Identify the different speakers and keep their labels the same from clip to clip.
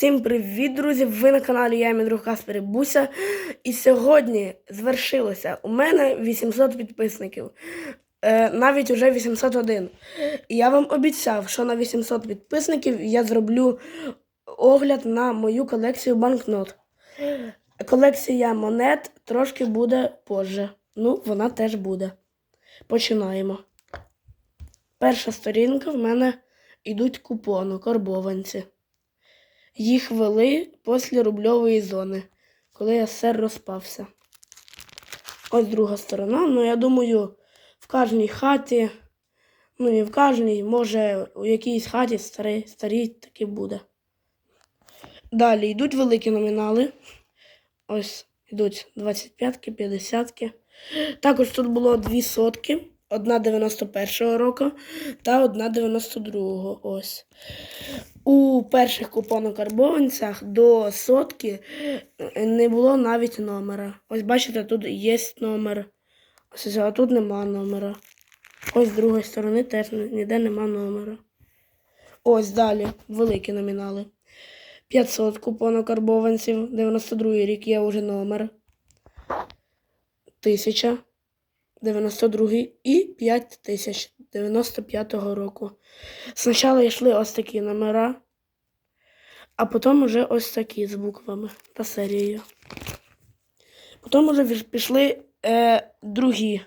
Speaker 1: Всім привіт, друзі! Ви на каналі я, мій друг Каспер Буся. І сьогодні звершилося у мене 800 підписників. Е, навіть уже 801. І я вам обіцяв, що на 800 підписників я зроблю огляд на мою колекцію банкнот. Колекція монет трошки буде позже. Ну, вона теж буде. Починаємо. Перша сторінка в мене йдуть купони, карбованці. Їх вели після рубльової зони, коли СССР розпався. Ось друга сторона. Ну, я думаю, в кожній хаті, ну не в кожній, може, у якійсь хаті старій, старій таки буде. Далі йдуть великі номінали. Ось йдуть 25-ки, 50-ки. Також тут було дві сотки. Одна 91-го року та одна 92-го. Ось. У перших купонокарбованцях до сотки е, не було навіть номера. Ось бачите, тут є номер. Ось а тут нема номера. Ось з другої сторони теж ніде нема номера. Ось далі великі номінали. 500 купонокарбованців, 92 рік є вже номер. 1000, 92 і 5000 95-го року. Спочатку йшли ось такі номера, а потім вже ось такі з буквами та серією. Потім вже пішли е, другі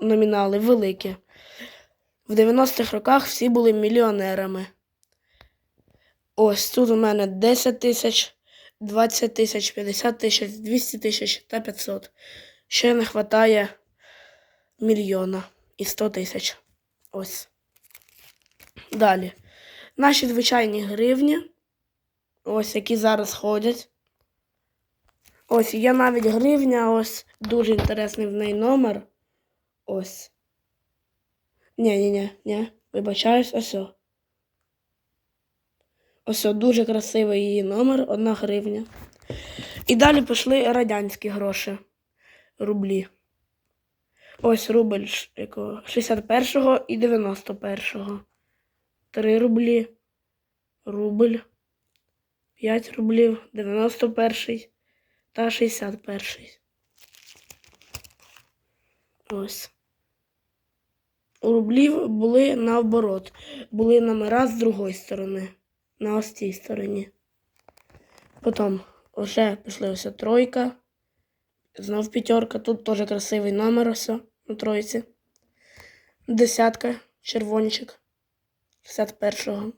Speaker 1: номінали, великі. В 90-х роках всі були мільйонерами. Ось тут у мене 10 тисяч, 20 тисяч, 50 тисяч, 200 тисяч та 500. Ще не вистачає мільйона і 100 тисяч. Ось. Далі. Наші звичайні гривні. Ось які зараз ходять. Ось є навіть гривня, ось дуже інтересний в неї номер. Ось. Ні, ні, ні, ні. Вибачаюсь, ось. Ось дуже красивий її номер, одна гривня. І далі пішли радянські гроші. Рублі. Ось рубль якого? 61-го і 91-го. 3 рублі. Рубль. 5 рублів. 91 та 61. Ось. У рублів були наоборот. Були номера з другої сторони. На ось цій стороні. Потім вже пішли ось тройка. Знов п'ятерка. Тут теж красивий номер ось на тройці. Десятка, червончик. 61-го.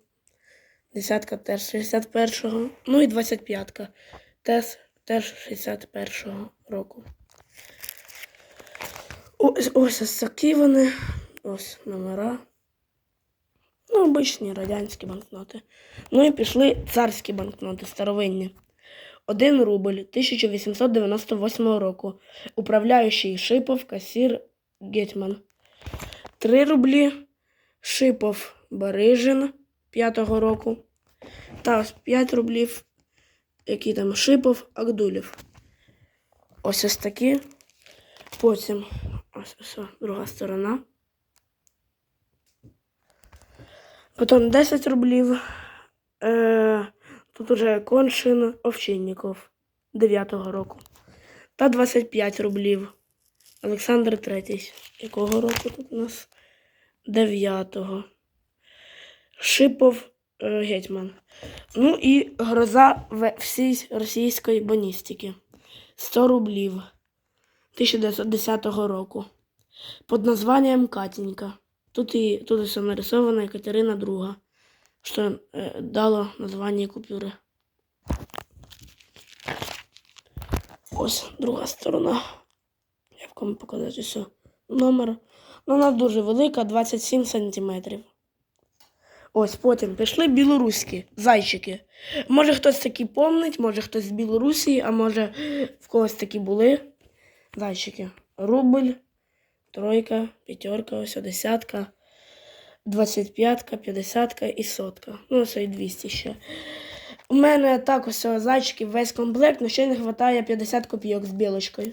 Speaker 1: Десятка теж 61-го. Ну і 25-ка. Теж, теж 61-го року. Ось, ось ось такі вони. Ось номера. Ну, обичні радянські банкноти. Ну і пішли царські банкноти, старовинні. 1 рубль 1898 року. Управляючий Шипов, касір Гетьман. 3 рублі Шипов Барижин 5-го року. Та ось 5 рублів, які там Шипов, Агдулів. Ось ось такі. Потім ось ось друга сторона. Потім 10 рублів. Е, тут уже Коншин Овчинников 9-го року. Та 25 рублів. Олександр III. Якого року тут у нас? 9-го. Шипов е, Гетьман. Ну і гроза всій російської боністики. 100 рублів 1910 року. Під названням Катенька. Тут і тут все нарисовано Екатерина II, що е, дало названня купюри. Ось друга сторона. Як вам показати все. Номер. Ну, вона дуже велика, 27 сантиметрів. Ось потім пішли білоруські зайчики. Може хтось такі помнить, може хтось з Білорусі, а може в когось такі були. Зайчики. Рубль, тройка, п'ятерка, ось десятка, двадцятп'ятка, п'ятдесятка і сотка. Ну, ось і 200 ще. У мене так ось зайчиків весь комплект, але ще не вистачає 50 копійок з білочкою.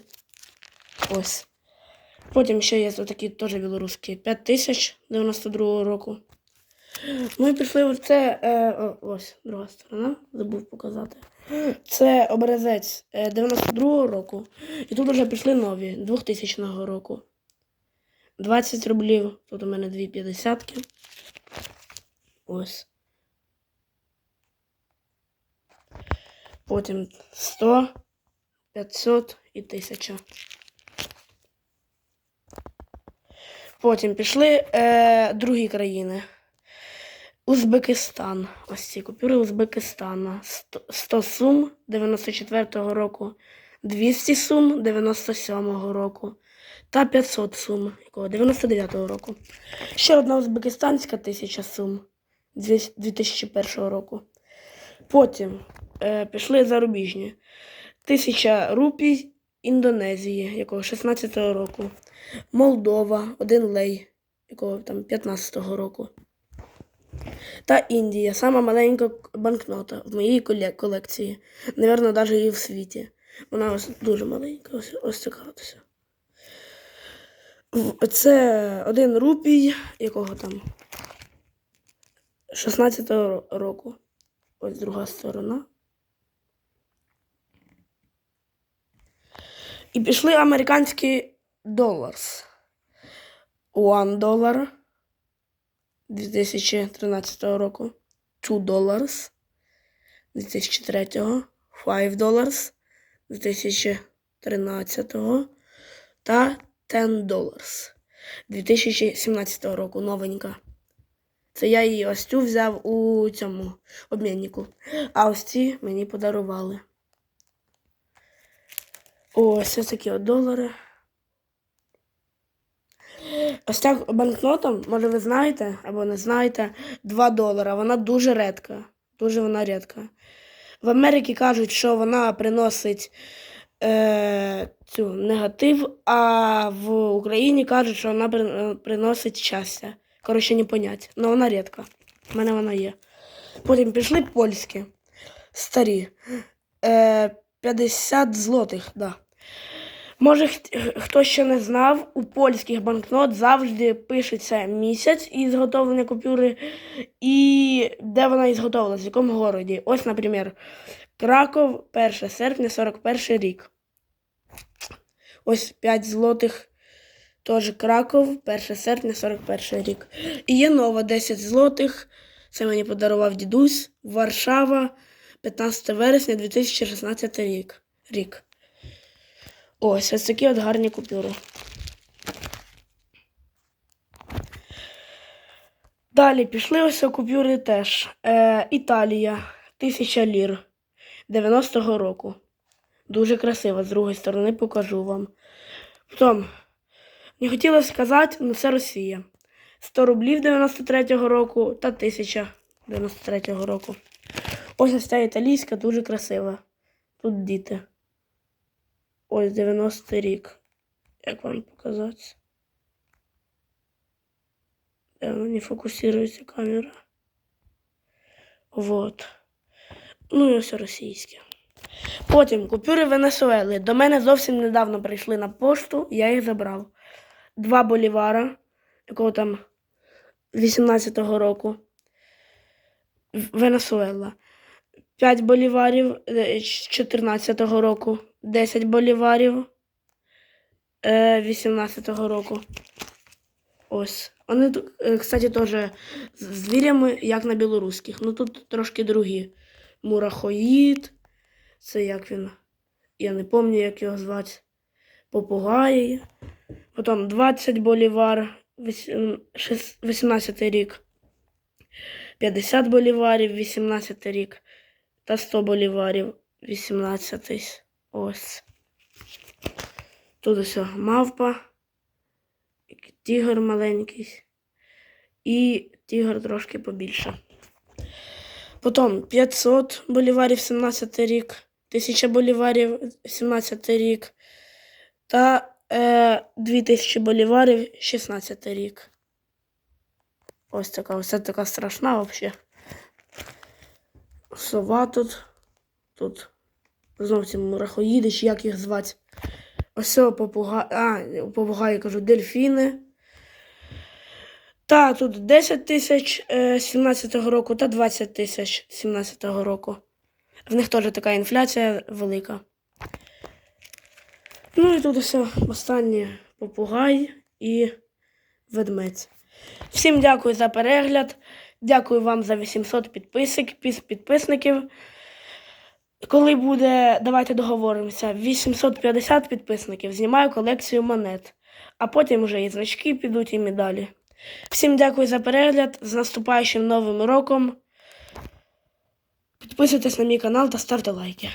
Speaker 1: Ось. Потім ще є такі теж білоруські 5000 92 року. Ми пішли в це. Е, ось друга сторона, забув показати. Це образець е, 92-го року. І тут вже пішли нові 2000 року. 20 рублів. Тут у мене дві п'ятдесятки. Ось. Потім 100, 500 і 1000. Потім пішли е, другі країни. Узбекистан. Ось ці купюри Узбекистана. 100, 100 сум 94-го року, 200 сум 97-го року та 500 сум якого 99-го року. Ще одна узбекистанська 1000 сум 2001 року. Потім е, пішли зарубіжні. 1000 рупій Індонезії, якого 16-го року. Молдова, один лей, якого там 15-го року. Та Індія, сама маленька банкнота в моїй колекції. Навірно, навіть і в світі. Вона ось дуже маленька, ось, ось. В- Це один рупій, якого там 16-го року. Ось друга сторона. І пішли американські доларс. One dollar 2013 року. Two dollars 2003. Five dollars 2013 та ten dollars 2017 року. Новенька. Це я її ось цю взяв у цьому обміннику. А ось ці мені подарували. Ось ось такі от долари. Ось ця банкнота, може ви знаєте або не знаєте, 2 долара. Вона дуже рідка. Дуже вона рідка. В Америці кажуть, що вона приносить е, цю негатив, а в Україні кажуть, що вона приносить щастя. Коротше, не понять. Але вона рідка. У мене вона є. Потім пішли польські. Старі. Е, 50 злотих, да. Може, хто ще не знав, у польських банкнот завжди пишеться місяць із зготовлення купюри і де вона ізготовлена, в якому городі. Ось, наприклад, Краков, 1 серпня 41 рік. Ось 5 злотих. Теж Краков, 1 серпня 41 рік. І є нова 10 злотих. Це мені подарував дідусь. Варшава, 15 вересня 2016 рік. рік. Ось ось такі от гарні купюри. Далі пішли ось купюри теж. Е, Італія, 1000 лір 90-го року. Дуже красиво, з другої сторони покажу вам. Потім, не хотіла сказати, але це Росія. 100 рублів 93-го року та 1000 93-го року. Ось ось ця італійська дуже красива. Тут діти. Ось 90 рік. Як вам показати? Вона не фокусується камера. Вот. Ну і ось російське. Потім купюри Венесуели. До мене зовсім недавно прийшли на пошту, я їх забрав. Два болівара, якого там 18-го року. Венесуела. 5 боліварів е, з 14-го року, 10 боліварів е, 18-го року. Ось. Вони, е, кстати, теж з звірями, як на білоруських. Ну тут трошки другі. Мурахоїд. Це як він. Я не пам'ятаю, як його звати. Попугаї. Потім 20 болівар, 18 рік. 50 боліварів, 18 рік та 100 боліварів 18. Ось. Тут ось мавпа, тігр маленький і тігр трошки побільше. Потім 500 боліварів 17 рік, 1000 боліварів 17 рік та е, 2000 боліварів 16 рік. Ось така, ось така страшна взагалі. Сова тут. Тут знов ці мурахоїди, чи як їх звати. Ось попуга... А, попугаї кажу, дельфіни. Та, тут 10 тисяч е, 17-го року та 20 тисяч 17-го року. В них теж така інфляція велика. Ну і тут все останнє попугай і ведмедь. Всім дякую за перегляд. Дякую вам за 800 підписок, піс- підписників. Коли буде, давайте договоримося, 850 підписників, знімаю колекцію монет, а потім вже і значки підуть, і медалі. Всім дякую за перегляд. З наступаючим новим роком. Підписуйтесь на мій канал та ставте лайки.